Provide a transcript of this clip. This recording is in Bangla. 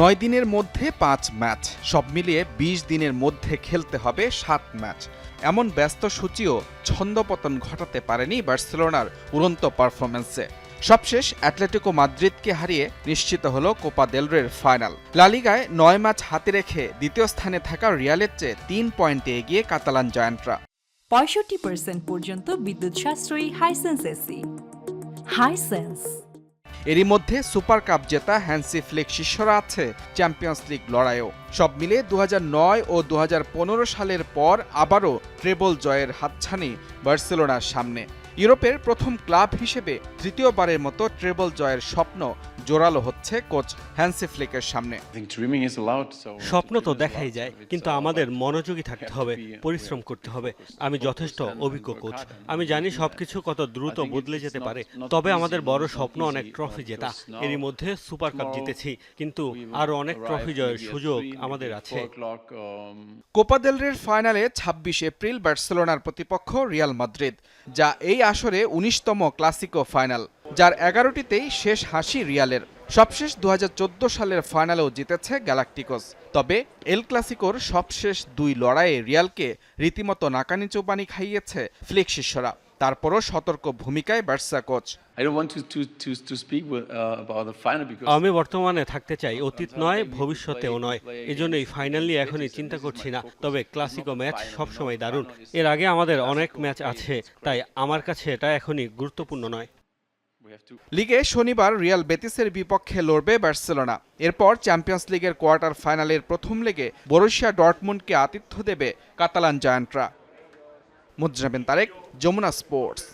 নয় দিনের মধ্যে পাঁচ ম্যাচ। সব মিলিয়ে ২০ দিনের মধ্যে খেলতে হবে সাত ম্যাচ। এমন ব্যস্ত সূচিও ছন্দপতন ঘটাতে পারেনি বার্সেলোনার উড়ন্ত পারফরমেন্সে সবশেষ অ্যাটলেটিকো মাদ্রিদকে হারিয়ে নিশ্চিত হল কোপা দেলরের ফাইনাল। লালিগায় নয় ম্যাচ হাতে রেখে দ্বিতীয় স্থানে থাকা রিয়ালের চেয়ে তিন পয়েন্টে এগিয়ে কাতালান জায়ান্টরা। পঁয়ষট্টি পর্যন্ত বিদ্যুৎ সাশ্রয়ী হাইসেন্স এসি হাইসেন্স এরই মধ্যে সুপার কাপ জেতা হ্যান্সি ফ্লিক শিষ্যরা আছে চ্যাম্পিয়ন্স লিগ লড়াইও সব মিলে দুহাজার নয় ও দু হাজার পনেরো সালের পর আবারও ট্রেবল জয়ের হাতছানি বার্সেলোনার সামনে। ইউরোপের প্রথম ক্লাব হিসেবে তৃতীয়বারের মতো ট্রেবল জয়ের স্বপ্ন জোরালো হচ্ছে কোচ হ্যান্সি ফ্লিকের সামনে। স্বপ্ন তো দেখাই যায় কিন্তু আমাদের মনোযোগী থাকতে হবে পরিশ্রম করতে হবে। আমি যথেষ্ট অভিজ্ঞ কোচ। আমি জানি সবকিছু কত দ্রুত বদলে যেতে পারে তবে আমাদের বড় স্বপ্ন অনেক ট্রফি জেতা। এরই মধ্যে সুপার কাপ জিতেছি কিন্তু আরও অনেক ট্রফি জয়ের সুযোগ আমাদের আছে। um, কোপা দেলরের ফাইনালে ২৬ এপ্রিল বার্সেলোনার প্রতিপক্ষ রিয়াল মাদ্রিদ যা এই আসরে উনিশতম ক্লাসিকো ফাইনাল, যার এগারোটিতেই শেষ হাসি রিয়ালের। সবশেষ দু হাজার চোদ্দ সালের ফাইনালেও জিতেছে গ্যালাকটিকোস। তবে এল ক্লাসিকোর সবশেষ দুই লড়াইয়ে রিয়ালকে রীতিমতো নাকানি চোপানি খাইয়েছে ফ্লিক শিষ্যরা। তারপরও সতর্ক ভূমিকায় বার্সা কোচ। Uh, আমি বর্তমানে থাকতে চাই অতীত নয় ভবিষ্যতেও নয়। এজন্যই ফাইনাল নিয়ে এখনই চিন্তা করছি না। তবে ক্লাসিকো ম্যাচ সবসময় দারুণ। এর আগে আমাদের অনেক ম্যাচ আছে তাই আমার কাছে এটা এখনই গুরুত্বপূর্ণ নয়। লিগে শনিবার রিয়াল বেতিসের বিপক্ষে লড়বে বার্সেলোনা। এরপর চ্যাম্পিয়ন্স লিগের কোয়ার্টার ফাইনালের প্রথম লেগে বরুশিয়া ডর্টমুন্ডকে আতিথ্য দেবে কাতালান জায়ান্টরা। মুজরাবেন তারেক যমুনা স্পোর্টস।